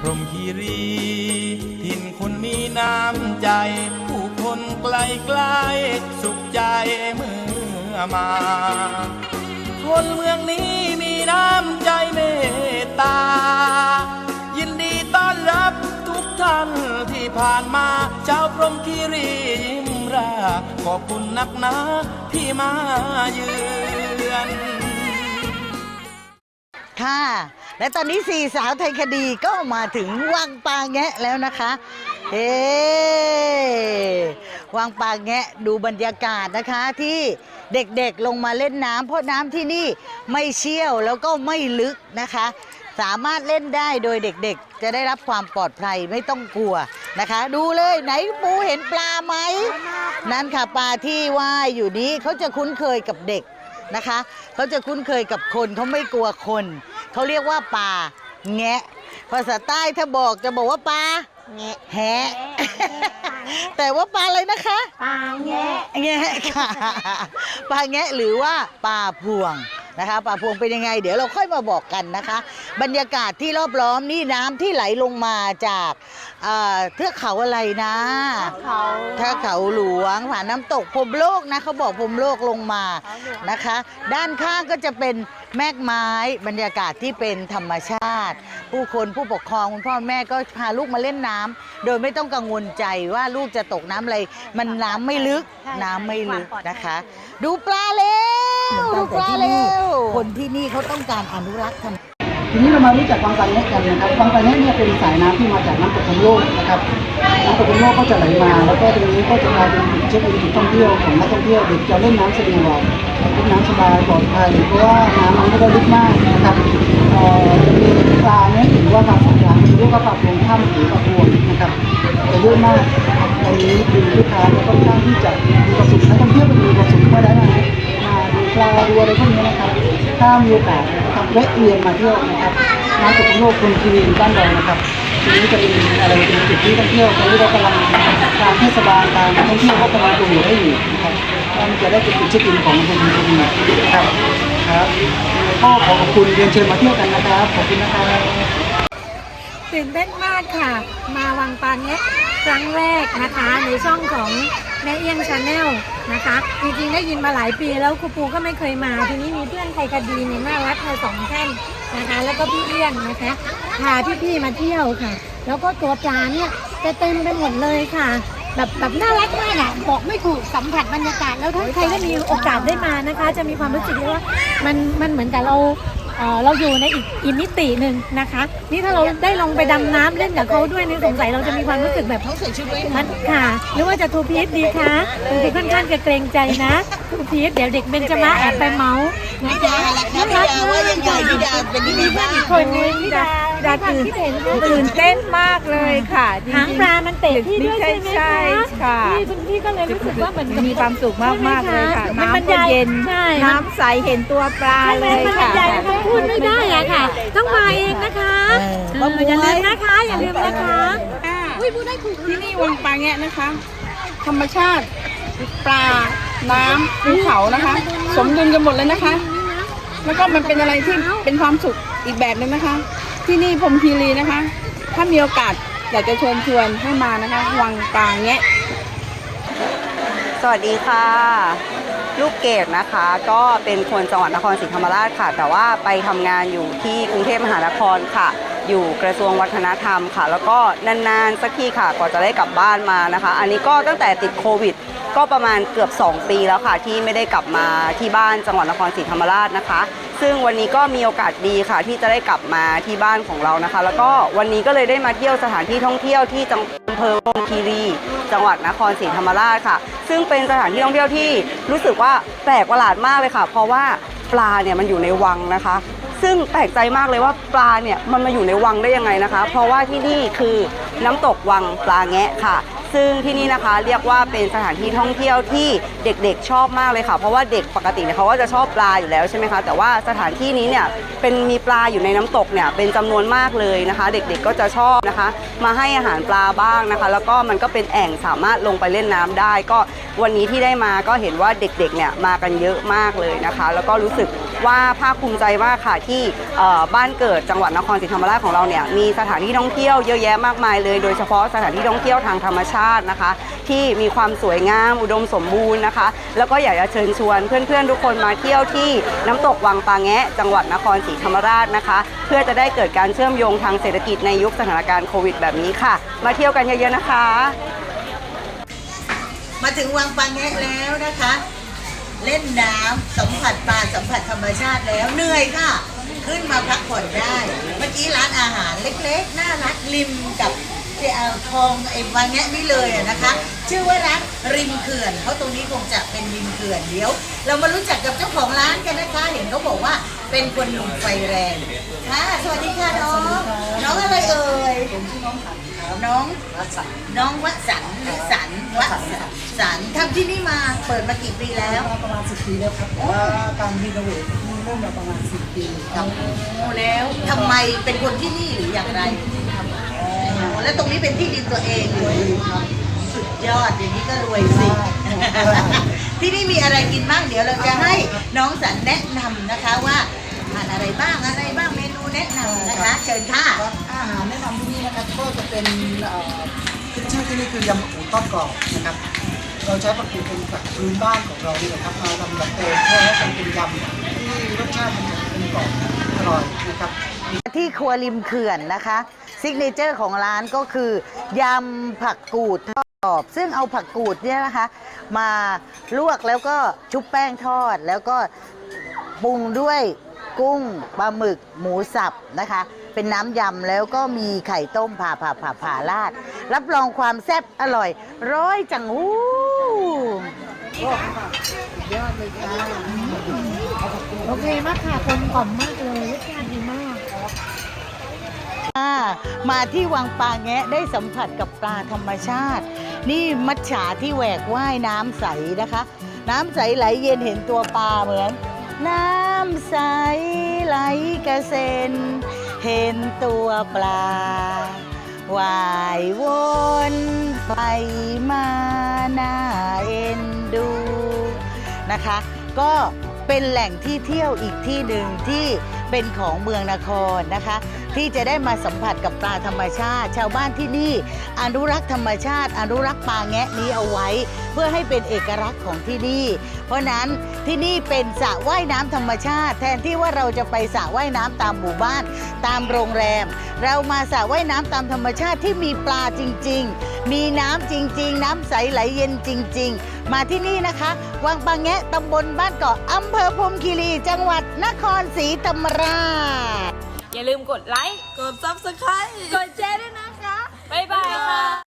พรหมคีรีถิ่นคนมีน้ำใจ ผู้คนไกลไกลสุขใจเมื่อมา คนเมืองนี้มีน้ำใจเมตตา ยินดีต้อนรับทุกท่านที่ผ่านมาชาวพรหมคีรียิ้มราขอบคุณนักหนาที่มาเยือนค่ะ และตอนนี้สี่สาวไทยคดีก็มาถึงวังปาแงะแล้วนะคะเฮ้วังปาแงะดูบรรยากาศนะคะที่เด็กๆลงมาเล่นน้ำเพราะน้ำที่นี่ไม่เชี่ยวแล้วก็ไม่ลึกนะคะ สามารถเล่นได้โดยเด็กๆ จะได้รับความปลอดภัยไม่ต้องกลัวนะคะ ดูเลยไหนปูเห็นปลาไหมนั่นค่ะปลาที่ว่ายอยู่นี้เขาจะคุ้นเคยกับเด็ก นะคะเขาจะคุ้นเคยกับคนเขาไม่กลัวคนเขาเรียกว่าปลาแงะ ภาษาใต้ถ้าบอกจะบอกว่าปลาแงะแหะแต่ว่าปลาอะไรนะคะปลาแงะแงะค่ะปลาแงะหรือว่าปลาพวง นะคะปลาพวงเป็นยังไง เดี๋ยวเราค่อยมาบอกกันนะคะ บรรยากาศที่รอบล้อมนี่น้ำที่ไหลลงมาจากเอ่อเทือกเขาอะไรนะเขาถ้าเขาหลวงผ่านน้ำตกพรมโลกนะเขาบอกพรมโลกลงมานะคะ ด้านข้างก็จะเป็นแมกไม้บรรยากาศที่เป็นธรรมชาติ ผู้คนผู้ปกครองคุณพ่อแม่ก็พาลูกมาเล่นน้ำโดยไม่ต้องกังวลใจว่าลูกจะตกน้ำอะไร มันน้ำไม่ลึกน้ำไม่ลึกนะคะ ดูปลาเร็วดูปลาเร็วคนที่นี่เขาต้องการอนุรักษ์ธรรมทีนี้เรามารู้จักวังปาเนะกันนะครับวังปาเนะเนี่ยเป็นสายน้ำที่มาจากน้ำตกพมโลกนะครับน้ำตกพมโลกก็จะไหลมา แล้วก็ตรงนี้ก็จะกลายเป็นจุดเช็คอินจุดท่องเที่ยวของนักท่องเที่ยวเด็กจะเล่นน้ำสะดวกเล่นน้ำสบายปลอดภัยเพราะว่าน้ำมันไม่ได้ลึกมากนะครับเอ่อจะมีปลาเนี่ยหรือว่าปลาสายน้ำเรียกว่าปลาพวงถ้ำหรือปลาพวงนะครับจะเยอะมากนะครับตอนนี้คือลูกค้าเนี่ยค่อนข้างที่จะ ถ้ามีโอกาสนะครับแวะเวียนมาเที่ยวนะครับน้ำตกโลกคุณคีรีบ้านเรานะครับทีนี้จะเป็นอะไรเป็นจุดที่ท่องเที่ยวตอนนี้เรากำลังทางเทศบาลทางท่องเที่ยวก็กำลังดูให้อยู่นะครับว่ามันจะได้เป็นจุดเช็คอินของอำเภอคุณคีรีนะครับครับก็ขอขอบคุณเรียนเชิญมาเที่ยวกันนะครับขอบคุณนะครับ ตื่นเต้นมากค่ะ มาวังปาแงะครั้งแรกนะคะ ในช่องของแม่เอี้ยงชาแนลนะคะจริงๆได้ยินมาหลายปีแล้วครูปูก็ไม่เคยมาทีนี้มีเพื่อนไทยคดีเนี่ยน่ารักเลยสองท่านนะคะ แล้วก็พี่เอี้ยงนะคะพาพี่ๆมาเที่ยวค่ะ แล้วก็ตัวปลาเนี่ยจะเต็มไปหมดเลยค่ะแบบแบบน่ารักมากอะบอกไม่ถูกสัมผัสบรรยากาศแล้วถ้าใครได้มีโอกาสได้มานะคะ จะมีความรู้สึกว่ามันมันเหมือนกับเรา เเราอยู่ในอีกอีกมิติหนึ่งนะคะ นี่ถ้าเราได้ลงไปดำน้ำเล่นกับเขาด้วยนี่สงสัยเราจะมีความรู้สึกแบบเขาใส่ชุดมันค่ะ หรือว่าจะทูพีทดีคะทูพีทค่อนข้างจะเกรงใจนะทูพีทเดี๋ยวเด็กเบนจะมาแอบไปเมาส์นะคะน่ารักมากยังไงพี่ดาเป็นยังไงบ้างอีกคนนึงพี่ดา ดาความตื่นคิดเห็นค่ะตื่นเต้นมากเลยค่ะจริงๆหางปลามันเตะพี่ด้วยใช่ไหมใช่คะค่ะพี่คุณพี่ก็เลยรู้สึกว่าเหมือนกับมีความสุขมากมากๆเลยค่ะมันบรรน้ำก็ยายเย็นใช่น้ำใสเห็นตัวปลาใช่ไหเลมยมันบรค่ะรยายคำพูดไม่ได้อะค่ะ ต้องมาเองนะคะเออเอออย่าลืมนะคะอย่าลืมนะคะอุ้ยพูดได้ถูกที่นี่วังปลาแงะนะคะ ธรรมชาติปลาน้ำภูเขานะคะ สมดุลกันหมดเลยนะคะ แล้วก็มันเป็นอะไรที่เป็นความสุขอีกแบบหนึงนะคะ ที่นี่พรมคีรีนะคะ ถ้ามีโอกาสอยากจะเชิญชวนให้มานะคะ วังกลาแงะสวัสดีค่ะ ลูกเกดนะคะ ก็เป็นคนจังหวัดนครศรีธรรมราชค่ะ แต่ว่าไปทำงานอยู่ที่กรุงเทพมหานครค่ะ อยู่กระทรวงวัฒนธรรมค่ะ แล้วก็นานๆสักทีค่ะกว่าจะได้กลับบ้านมานะคะ อันนี้ก็ตั้งแต่ติดโควิด ก็ประมาณเกือบ 2 ปีแล้วค่ะ ที่ไม่ได้กลับมาที่บ้านจังหวัดนครศรีธรรมราชนะคะ ซึ่งวันนี้ก็มีโอกาสดีค่ะ ที่จะได้กลับมาที่บ้านของเรานะคะ แล้วก็วันนี้ก็เลยได้มาเที่ยวสถานที่ท่องเที่ยวที่จังอำเภอพรหมคีรีจังหวัดนครศรีธรรมราชค่ะ ซึ่งเป็นสถานที่ท่องเที่ยวที่รู้สึกว่าแปลกประหลาดมากเลยค่ะ เพราะว่า ปลาเนี่ยมันอยู่ในวังนะคะ ซึ่งแปลกใจมากเลยว่าปลาเนี่ยมันมาอยู่ในวังได้ยังไงนะคะ เพราะว่าที่นี่คือน้ำตกวังปลาแงะค่ะ ซึ่งที่นี่นะคะเรียกว่าเป็นสถานที่ท่องเที่ยวที่เด็กๆชอบมากเลยค่ะ เพราะว่าเด็กปกติเนี่ยเขาก็จะชอบปลาอยู่แล้วใช่ไหมคะแต่ว่าสถานที่นี้เนี่ยเป็นมีปลาอยู่ในน้ำตกเนี่ยเป็นจำนวนมากเลยนะคะ เด็กๆก็จะชอบนะคะ มาให้อาหารปลาบ้างนะคะ แล้วก็มันก็เป็นแอ่งสามารถลงไปเล่นน้ำได้ ก็วันนี้ที่ได้มาก็เห็นว่าเด็กๆเนี่ยมากันเยอะมากเลยนะคะ แล้วก็รู้สึก ว่าภาคภูมิใจมากค่ะที่บ้านเกิดจังหวัดนครศรีธรรมราชของเราเนี่ยมีสถานที่ท่องเที่ยวเยอะแยะมากมายเลย โดยเฉพาะสถานที่ท่องเที่ยวทางธรรมชาตินะคะ ที่มีความสวยงามอุดมสมบูรณ์นะคะ แล้วก็อยากจะเชิญชวนเพื่อนๆทุกคนมาเที่ยวที่น้ำตกวังปางแงะ จังหวัดนครศรีธรรมราชนะคะ เพื่อจะได้เกิดการเชื่อมโยงทางเศรษฐกิจในยุคสถานการณ์โควิด แบบนี้ค่ะ มาเที่ยวกันเยอะๆนะคะ มาถึงวังปางแงะแล้วนะคะ เล่นน้ำสัมผัสปลาสัมผัสธรรมชาติแล้วเหนื่อยค่ะ ขึ้นมาพักผ่อนได้ เมื่อกี้ร้านอาหารเล็กๆ น่ารักริมกับเอ่อคลองไอ้วังแงะนี่เลยอะนะคะ ชื่อว่าร้านริมเขื่อน เพราะตรงนี้คงจะเป็นริมเขื่อนเดี๋ยว เรามารู้จักกับเจ้าของร้านกันนะคะ เห็นเขาบอกว่าเป็นคนหนุ่มไฟแรงค่ะสวัสดีค่ะน้องน้องอะไรเอ่ยผมชื่อน้องขันครับ น้องรัศมีน้องวสันต์หรือสันวสันต์ทำที่นี่มาเปิดมากี่ปีแล้วมาประมาณ10ปีแล้วครับแต่ว่าการรีโนเวทนี่เริ่มมาประมาณ10ปีครับโอ้แล้วทำไมเป็นคนที่นี่หรืออย่างไรอ๋อแล้วตรงนี้เป็นที่ดินตัวเองเลยสุดยอดอย่างนี้ก็รวยสิ ที่นี่มีอะไรกินบ้างเดี๋ยวเราจะให้น้องสันแนะนำนะคะว่าทานอะไรบ้างอะไรบ้างเมนูแนะนำนะคะ เชิญค่ะครับอา หารแนะนำที่นี่นะครับก็จะเป็นขึ้นชื่อที่นี่คือยำผักกูดทอดกรอบนะครับ เราใช้ผักกูดเป็นผักพื้นบ้านของเรานี่แหละครับมาทำแบบเติมเพื่อให้เป็นยำที่รสชาติมันเป็นกรอบอร่อยนะครับที่ครัวริมเขื่อนนะคะซิกเนเจอร์ของร้านก็คือยำผักกูดทอดกรอบ ซึ่งเอาผักกูดเนี่ยนะคะ มาลวกแล้วก็ชุบแป้งทอดแล้วก็ปรุงด้วยกุ้งปลาหมึกหมูสับนะคะ เป็นน้ำยำแล้วก็มีไข่ต้มผ่าผ่าผ่าผ่าราด รับรองความแซ่บอร่อย ร้อยจังหู้โอเคมากค่ะกลมกล่อมมากเลยรสชาติดีมากมาที่วังปลาแงะได้สัมผัสกับปลาธรรมชาติ นี่มัจฉาที่แหวกว่ายน้ำใสนะคะ น้ำใสไหลเย็นเห็นตัวปลาเหมือน น้ำใสไหลกระเซ็น เห็นตัวปลาว่ายวนไปมาหน้าเอ็นดูนะคะ ก็เป็นแหล่งที่เที่ยวอีกที่หนึ่งที่เป็นของเมืองนครนะคะ ที่จะได้มาสัมผัสกับปลาธรรมชาติ ชาวบ้านที่นี่ อนุรักษ์ธรรมชาติ อนุรักษ์ปลาแงะนี้เอาไว้ เพื่อให้เป็นเอกลักษณ์ของที่นี่ เพราะนั้นที่นี่เป็นสระว่ายน้ำธรรมชาติ แทนที่ว่าเราจะไปสระว่ายน้ำตามหมู่บ้าน ตามโรงแรม เรามาสระว่ายน้ำตามธรรมชาติที่มีปลาจริง ๆ มีน้ำจริง ๆ น้ำใสไหลเย็นจริง ๆ มาที่นี่นะคะวังปางแงะตำบลบ้านเกาะอำเภอพรมคีรี จังหวัดนครศรีธรรมราช อย่าลืมกดไลค์ กด subscribe กดแชร์ด้วยนะคะ บ๊ายบายค่ะ